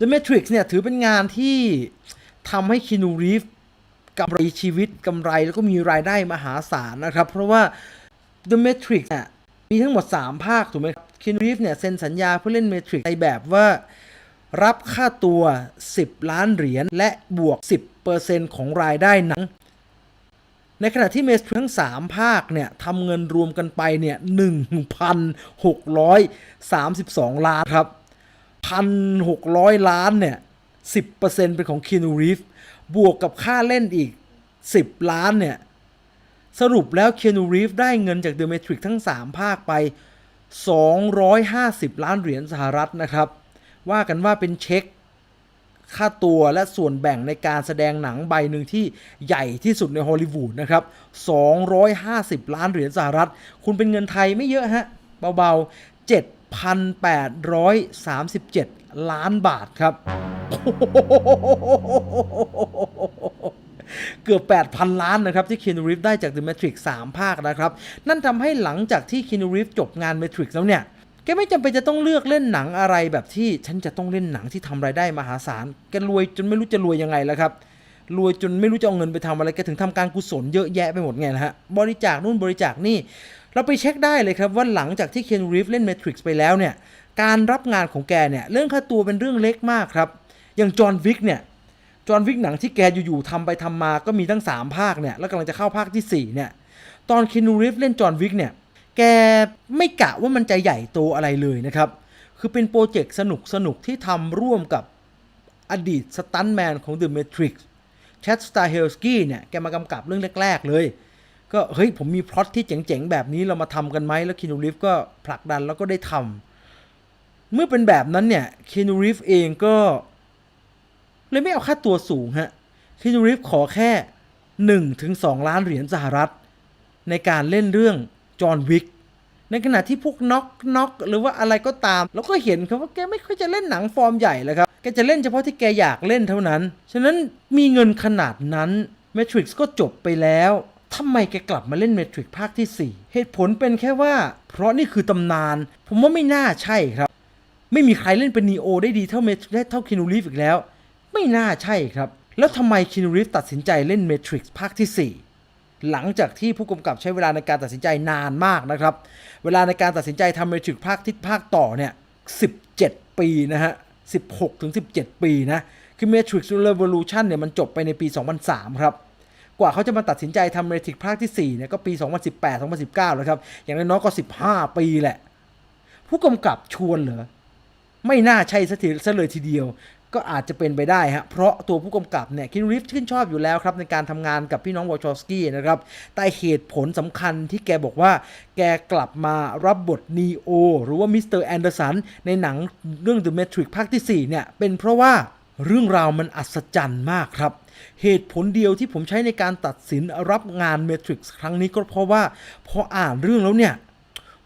The Matrix เนี่ยถือเป็นงานที่ทำให้คินูรีฟกำไรชีวิตกำไรแล้วก็มีรายได้มหาศาลนะครับ เพราะว่า The Matrix เนี่ยมีทั้งหมด 3 ภาคถูกไหมครับคินูรีฟเนี่ยเซ็นสัญญาเพื่อเล่น Matrix ในแบบว่ารับค่าตัว 10 ล้านเหรียญและบวก 10%ของรายได้หนัง ในขณะที่เมสทั้ง 3 ภาคเนี่ยทำเงินรวมกันไปเนี่ย 1,632 ล้านครับ 1,600ล้านเนี่ย10%เป็นของคีนูรีฟบวกกับค่าเล่นอีก10ล้านเนี่ย สรุปแล้วคีนูรีฟได้เงินจาก The Matrix ทั้ง3ภาคไป250ล้านเหรียญสหรัฐนะครับ ว่ากันว่าเป็นเช็คค่าตัวและส่วนแบ่งในการแสดงหนังใบหนึ่งที่ใหญ่ที่สุดในฮอลลีวูดนะครับ 250 ล้านเหรียญสหรัฐ คุณเป็นเงินไทยไม่เยอะฮะ เบาๆ 7,837 ล้านบาทครับ เกือบ 8,000 ล้านนะครับที่คีนูรีฟได้จาก The Matrix 3 ภาคนะครับ นั่นทำให้หลังจากที่คีนูรีฟจบงาน Matrix แล้วเนี่ยแกไม่จำเป็นจะต้องเลือกเล่นหนังอะไรแบบที่ฉันจะต้องเล่นหนังที่ทำรายได้มหาศาลแกรวยจนไม่รู้จะรวยยังไงแล้วครับรวยจนไม่รู้จะเอาเงินไปทำอะไรแกถึงทำการกุศลเยอะแยะไปหมดไงนะฮะบริจาคนู่นบริจาคนี่ เราไปเช็คได้เลยครับว่าหลังจากที่เคนรีฟเล่น Matrix ไปแล้วเนี่ย การรับงานของแกเนี่ยเรื่องค่าตัวเป็นเรื่องเล็กมากครับ อย่างจอห์นวิกเนี่ย จอห์นวิกหนังที่แกอยู่ๆทำไปทำมาก็มีทั้ง 3 ภาคเนี่ย แล้วกำลังจะเข้าภาคทีสี่ 4 เนี่ย ตอนเคนรีฟเล่นจอห์นวิกเนี่ย แกไม่กะว่ามันจะใหญ่โตอะไรเลยนะครับ คือเป็นโปรเจกต์สนุกสนุกๆที่ทำร่วมกับอดีตสตันแมนของ The Matrix แชทสตาร์เฮลสกี้เนี่ย แกมากำกับเรื่องแรก ๆ เลย ก็เฮ้ยผมมีพล็อตที่เจ๋งๆ แบบนี้เรามาทำกันไหมแล้วคินูรีฟก็ผลักดันแล้วก็ได้ทำเมื่อเป็นแบบนั้นเนี่ยคินูรีฟเองก็ เลยไม่เอาค่าตัวสูงฮะคินูรีฟขอแค่1ถึง2ล้านเหรียญสหรัฐ ในการเล่นเรื่องจอห์นวิกในขณะที่พวกน็อกน็อกหรือว่าอะไรก็ตามเราก็เห็นครับว่าแกไม่ค่อยจะเล่นหนังฟอร์มใหญ่เลยครับ แกจะเล่นเฉพาะที่แกอยากเล่นเท่านั้น ฉะนั้นมีเงินขนาดนั้น Matrix ก็จบไปแล้ว ทำไมแกกลับมาเล่น Matrix ภาคที่ 4 เหตุผลเป็นแค่ว่า เพราะนี่คือตำนาน ผมว่าไม่น่าใช่ครับ ไม่มีใครเล่นเป็นนีโอได้ดีเท่าเมทได้เท่าคินูรีฟอีกแล้ว ไม่น่าใช่ครับ แล้วทำไมคินูรีฟตัดสินใจเล่น Matrix ภาคที่ 4หลังจากที่ผู้กำกับใช้เวลาในการตัดสินใจนานมากนะครับ เวลาในการตัดสินใจทำ Matrix ภาคที่ภาคต่อเนี่ย 17 ปีนะฮะ 16 ถึง 17 ปีนะ คือ Matrix Revolution เนี่ยมันจบไปในปี 2003 ครับ กว่าเขาจะมาตัดสินใจทำ Matrix ภาคที่4เนี่ยก็ปี 2018 2019 แล้วครับ อย่างน้อยๆก็ 15 ปีแหละ ผู้กำกับชวนเหรอ ไม่น่าใช่ซะทีซะเลยทีเดียว ก็อาจจะเป็นไปได้ฮะ เพราะตัวผู้กำกับเนี่ยคินริฟชื่นชอบอยู่แล้วครับ ในการทำงานกับพี่น้องวอชอสกี้นะครับ แต่เหตุผลสำคัญที่แกบอกว่า แกกลับมารับบทนีโอหรือว่ามิสเตอร์แอนเดอร์สันในหนังเรื่อง The Matrix ภาคที่4เนี่ยเป็นเพราะว่าเรื่องราวมันอัศจรรย์มากครับ เหตุผลเดียวที่ผมใช้ในการตัดสินรับงาน Matrix ครั้งนี้ก็เพราะว่าพออ่านเรื่องแล้วเนี่ย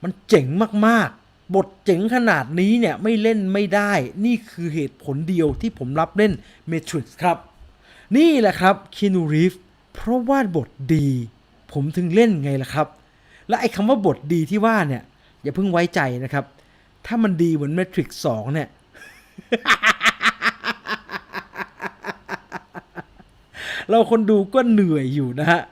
มันเจ๋งมากๆ บทเจ๋งขนาดนี้เนี่ย ไม่เล่นไม่ได้ นี่คือเหตุผลเดียวที่ผมรับเล่น Matrix ครับ นี่แหละครับคินูรีฟเพราะว่าบทดี ผมถึงเล่นไงล่ะครับ และไอ้คำว่าบทดีที่ว่าเนี่ย อย่าเพิ่งไว้ใจนะครับ ถ้ามันดีเหมือน Matrix 2เนี่ย เราคนดูก็เหนื่อยอยู่นะฮะ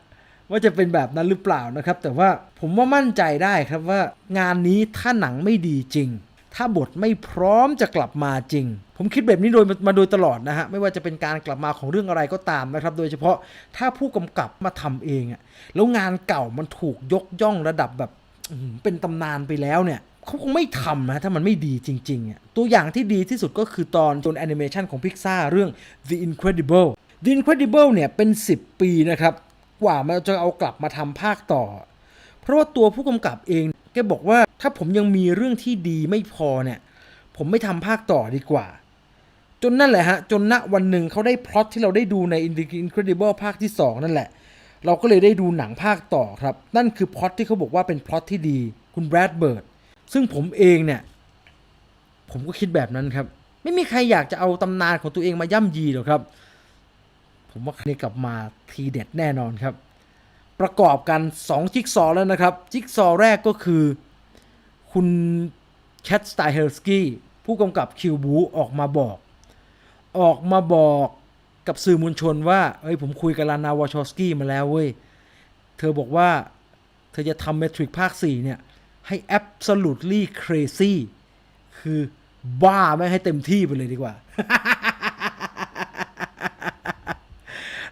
ว่าจะเป็นแบบนั้นหรือเปล่านะครับ แต่ว่าผมว่ามั่นใจได้ครับว่างานนี้ถ้าหนังไม่ดีจริง ถ้าบทไม่พร้อมจะกลับมาจริง ผมคิดแบบนี้โดยมาโดยตลอดนะฮะไม่ว่าจะเป็นการกลับมาของเรื่องอะไรก็ตามนะครับ โดยเฉพาะถ้าผู้กำกับมาทำเองอะแล้วงานเก่ามันถูกยกย่องระดับแบบเป็นตำนานไปแล้วเนี่ยเขาคงไม่ทำนะถ้ามันไม่ดีจริงๆอะตัวอย่างที่ดีที่สุดก็คือตอนจนแอนิเมชันของพิกซ่าเรื่อง The Incredible The Incredible เนี่ยเป็น 10 ปีนะครับ กว่ามันจะเอากลับมาทำภาคต่อ เพราะว่าตัวผู้กำกับเองแกบอกว่าถ้าผมยังมีเรื่องที่ดีไม่พอเนี่ย ผมไม่ทำภาคต่อดีกว่า จนนั่นแหละฮะ จนณวันหนึ่งเขาได้พล็อตที่เราได้ดูใน Incredible ภาคที่ 2 นั่นแหละ เราก็เลยได้ดูหนังภาคต่อครับ นั่นคือพล็อตที่เขาบอกว่าเป็นพล็อตที่ดี คุณแบรดเบิร์ดซึ่งผมเองเนี่ย ผมก็คิดแบบนั้นครับ ไม่มีใครอยากจะเอาตำนานของตัวเองมาย่ำยีหรอกครับ ผมว่าครั้งนี้กลับมาทีเด็ดแน่นอนครับ ประกอบกัน 2 จิ๊กซอแล้วนะครับ จิ๊กซอแรกก็คือ คุณแคทสไตเฮลสกี้ผู้กำกับคิวบูออกมาบอก ออกมาบอกกับสื่อมวลชนว่าเอ้ยผมคุยกับลานาวาชอสกี้มาแล้วเว้ย เธอบอกว่าเธอจะทำเมทริกภาค 4 เนี่ย ให้ absolutely crazy คือบ้าไม่ให้เต็มที่ไปเลยดีกว่า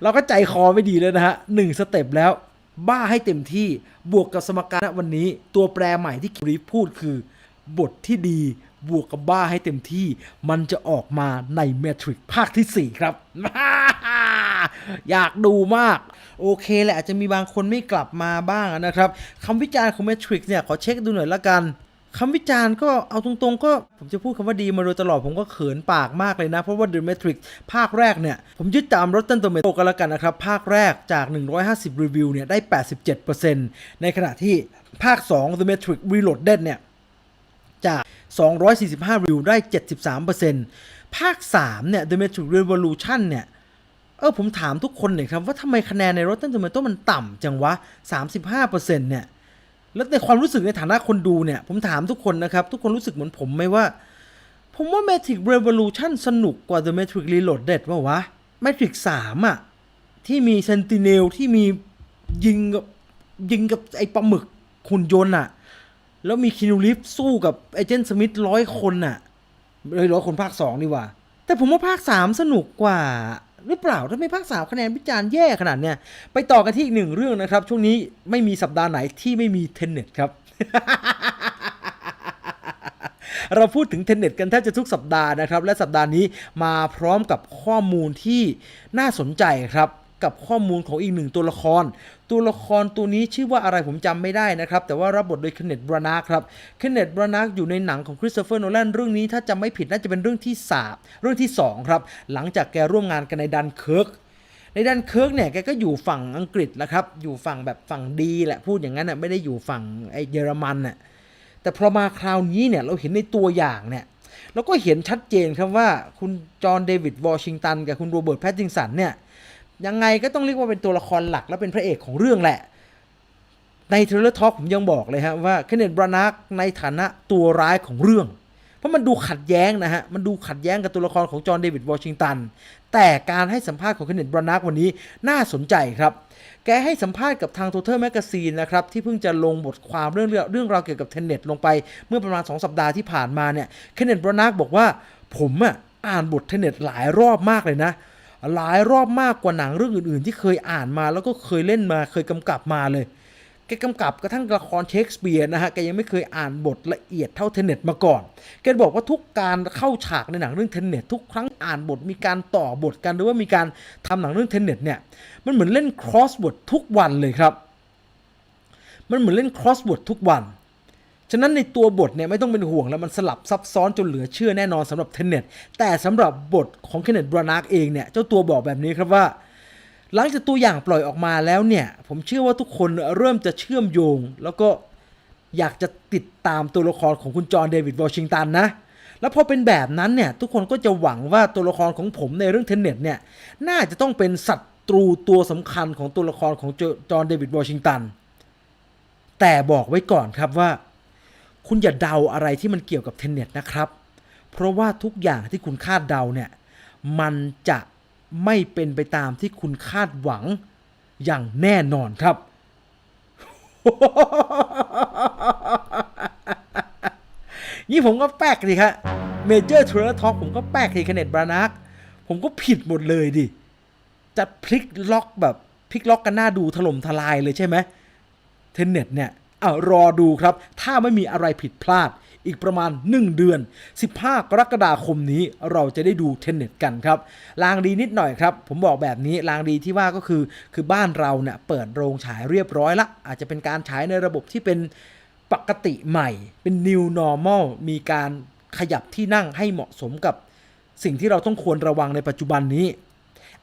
เราก็ใจคอไม่ดีเลยนะฮะหนึ่งสเต็ปแล้ว บ้าให้เต็มที่บวกกับสมการวันนี้ ตัวแปรใหม่ที่คิรีฟพูดคือบทที่ดีบวกกับบ้าให้เต็มที่ มันจะออกมาในเมทริกภาคที่ 4 ครับ อยากดูมาก โอเคแหละอาจจะมีบางคนไม่กลับมาบ้างนะครับคำวิจารณ์ของ Matrix เนี่ย ขอเช็คดูหน่อยละกัน คำวิจารณ์ก็เอาตรงๆ ก็ผมจะพูดคำว่าดีมาโดยตลอดผมก็เขินปากมากเลยนะ เพราะว่า The Matrix ภาคแรกเนี่ย ผมยึดตาม Rotten Tomato กันแล้วกันนะครับ ภาคแรกจาก 150 รีวิวเนี่ยได้ 87%ในขณะที่ภาค 2 The Matrix Reloaded เนี่ย จาก 245 รีวิวได้ 73%ภาค 3 เนี่ย The Matrix Revolution เนี่ยเออผมถามทุกคนหน่อยครับว่าทำไมคะแนนใน Rotten Tomato มันต่ำจังวะ 35%เนี่ย แล้วในความรู้สึกในฐานะคนดูเนี่ย ผมถามทุกคนนะครับ ทุกคนรู้สึกเหมือนผมไหมว่า ผมว่า Matrix Revolution สนุกกว่า The Matrix Reloaded ว่าวะ Matrix 3อะที่มี Sentinel ที่มียิงกับยิงกับไอ้ปลาหมึกหุ่นยนต์อะแล้วมีคินูลิฟสู้กับเอเจนต์สมิธร้อยคนน่ะเลยร้อยคนภาคสองนี่ว่า แต่ผมว่าภาคสามสนุกกว่า หรือเปล่าถ้าไม่ภาคสาวคะแนนวิจารณ์แย่ขนาดเนี้ยไปต่อกันที่อีกหนึ่งเรื่องนะครับ ช่วงนี้ไม่มีสัปดาห์ไหนที่ไม่มีเทนเน็ตครับเราพูดถึงเทนเน็ตกันแทบจะทุกสัปดาห์นะครับ และสัปดาห์นี้มาพร้อมกับข้อมูลที่น่าสนใจครับ กับข้อมูลของอีกหนึ่งตัวละคร ตัวละครตัวนี้ชื่อว่าอะไรผมจำไม่ได้นะครับ แต่ว่ารับบทโดยเคนเนตบรานาครับเคนเนตบรานาอยู่ในหนังของคริสโตเฟอร์โนแลนเรื่องนี้ถ้าจำไม่ผิดน่าจะเป็นเรื่องที่สามเรื่องที่สองครับ หลังจากแกร่วมงานกันในดันเคิร์กในดันเคิร์กเนี่ยแกก็อยู่ฝั่งอังกฤษนะครับ อยู่ฝั่งแบบฝั่งดีแหละพูดอย่างนั้นน่ะไม่ได้อยู่ฝั่งไอเยอรมันน่ะแต่พอมาคราวนี้เนี่ยเราเห็นในตัวอย่างเนี่ยเราก็เห็นชัดเจนครับว่าคุณจอห์นเดวิดวอชิงตันกับคุณโรเบิร์ตแพตติงสันเนี่ย ยังไงก็ต้องเรียกว่าเป็นตัวละครหลักและเป็นพระเอกของเรื่องแหละ ในเทเลทอ l k ผมยังบอกเลยฮะว่าเคนเนตบรานักในฐานะตัวร้ายของเรื่อง เพราะมันดูขัดแย้งนะฮะ มันดูขัดแย้งกับตัวละครของจอห์นเดวิดวอชิงตัน แต่การให้สัมภาษณ์ของเคนเนตบรานักวันนี้น่าสนใจครับ แกให้สัมภาษณ์กับทาง Total Magazine นะครับที่เพิ่งจะลงบทความเรื่องเรื่องราวเกี่ยวกับเทนเน็ตลงไปเมื่อประมาณ 2 สัปดาห์ที่ผ่านมาเนี่ยเคนเนตบรานักบอกว่าผมอะอ่านบทเทนเน็ตหลายรอบมากเลยนะ หลายรอบมากกว่าหนังเรื่องอื่นๆ ที่เคยอ่านมาแล้วก็เคยเล่นมาเคยกำกับมาเลยแกกำกับกระทั่งละครเชคสเปียร์นะฮะแกยังไม่เคยอ่านบทละเอียดเท่าเทนเน็ตมาก่อนแกบอกว่าทุกการเข้าฉากในหนังเรื่องเทนเน็ตทุกครั้งอ่านบทมีการต่อบทกันหรือว่ามีการทำหนังเรื่องเทนเน็ตเนี่ยมันเหมือนเล่น crossword ทุกวันเลยครับ มันเหมือนเล่น crossword ทุกวัน ฉะนั้นในตัวบทเนี่ยไม่ต้องเป็นห่วงแล้วมันสลับซับซ้อนจนเหลือเชื่อแน่นอนสำหรับเทนเน็ตแต่สำหรับบทของเคนเนตบรานักเองเนี่ยเจ้าตัวบอกแบบนี้ครับว่าหลังจากตัวอย่างปล่อยออกมาแล้วเนี่ยผมเชื่อว่าทุกคนเริ่มจะเชื่อมโยง แล้วก็อยากจะติดตามตัวละครของคุณจอห์นเดวิดวอชิงตันนะ แล้วพอเป็นแบบนั้นเนี่ยทุกคนก็จะหวังว่าตัวละครของผมในเรื่องเทนเน็ตเนี่ยน่าจะต้องเป็นศัตรูตัวสำคัญของตัวละครของจอห์นเดวิดวอชิงตันแต่บอกไว้ก่อนครับว่า คุณอย่าเดาอะไรที่มันเกี่ยวกับเทนเน็ตนะครับ เพราะว่าทุกอย่างที่คุณคาดเดาเนี่ย มันจะไม่เป็นไปตามที่คุณคาดหวังอย่างแน่นอนครับ นี่ผมก็แป๊กดิครับเมเจอร์ทร i ท็อกผมก็แป๊กทีคเนตบรานัก ผมก็ผิดหมดเลยดิ จะพลิกล็อกแบบพลิกล็อกกันหน้าดูถล่มทลายเลยใช่ไหมเทนเน็ตเนี่ย อ่ารอดูครับ ถ้าไม่มีอะไรผิดพลาด อีกประมาณ 1 เดือน 15 กรกฎาคมนี้เราจะได้ดูเทนเน็ตกันครับลางดีนิดหน่อยครับ ผมบอกแบบนี้ลางดีที่ว่าก็คือ คือบ้านเราเนี่ยเปิดโรงฉายเรียบร้อยละ อาจจะเป็นการฉายในระบบที่เป็นปกติใหม่ เป็น new normal มีการขยับที่นั่งให้เหมาะสมกับสิ่งที่เราต้องควรระวังในปัจจุบันนี้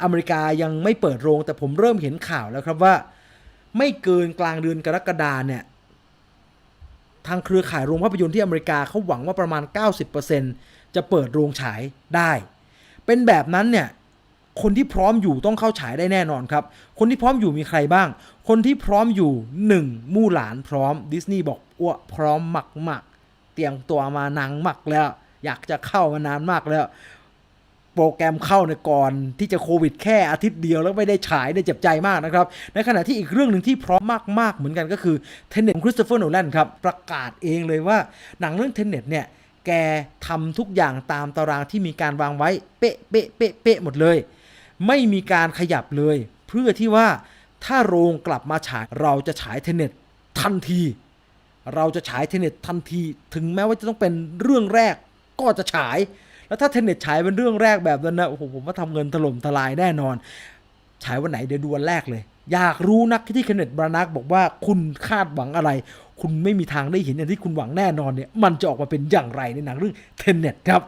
อเมริกายังไม่เปิดโรงแต่ผมเริ่มเห็นข่าวแล้วครับว่า ไม่เกินกลางเดือนกรกฎาเนี่ย ทางเครือข่ายโรงภาพยนตร์ที่อเมริกาเขาหวังว่าประมาณ 90%จะเปิดโรงฉายได้ เป็นแบบนั้นเนี่ยคนที่พร้อมอยู่ต้องเข้าฉายได้แน่นอนครับ คนที่พร้อมอยู่มีใครบ้าง คนที่พร้อมอยู่ 1. มู่หลานพร้อมดิสนีย์บอกอ้วพร้อมมักๆเตรียมตัวมานางมักแล้ว อยากจะเข้ามานานมากแล้ว โปรแกรมเข้าในก่อนที่จะโควิดแค่อาทิตย์เดียวแล้วไม่ได้ฉายได้เจ็บใจมากนะครับ ในขณะที่อีกเรื่องหนึ่งที่พร้อมมากๆเหมือนกันก็คือเทนเน็ตคริสโตเฟอร์โนแลนครับ ประกาศเองเลยว่าหนังเรื่องเทนเน็ตเนี่ย แกทำทุกอย่างตามตารางที่มีการวางไว้ เป๊ะเป๊ะเป๊ะเป๊ะหมดเลย ไม่มีการขยับเลย เพื่อที่ว่าถ้าโรงกลับมาฉายเราจะฉายเทนเน็ตทันที เราจะฉายเทนเน็ตทันที ถึงแม้ว่าจะต้องเป็นเรื่องแรกก็จะฉาย แล้วถ้าเทนเน็ตฉายเป็นเรื่องแรกแบบนั้นนะโอ้โหผมว่าทำเงินถล่มทลายแน่นอน ฉายวันไหนเดี๋ยวดูวันแรกเลย อยากรู้นักที่เคนเนตบรานักบอกว่าคุณคาดหวังอะไร คุณไม่มีทางได้เห็นอย่างที่คุณหวังแน่นอนเนี่ยมันจะออกมาเป็นอย่างไรในหนังเรื่องเทนเน็ตครับ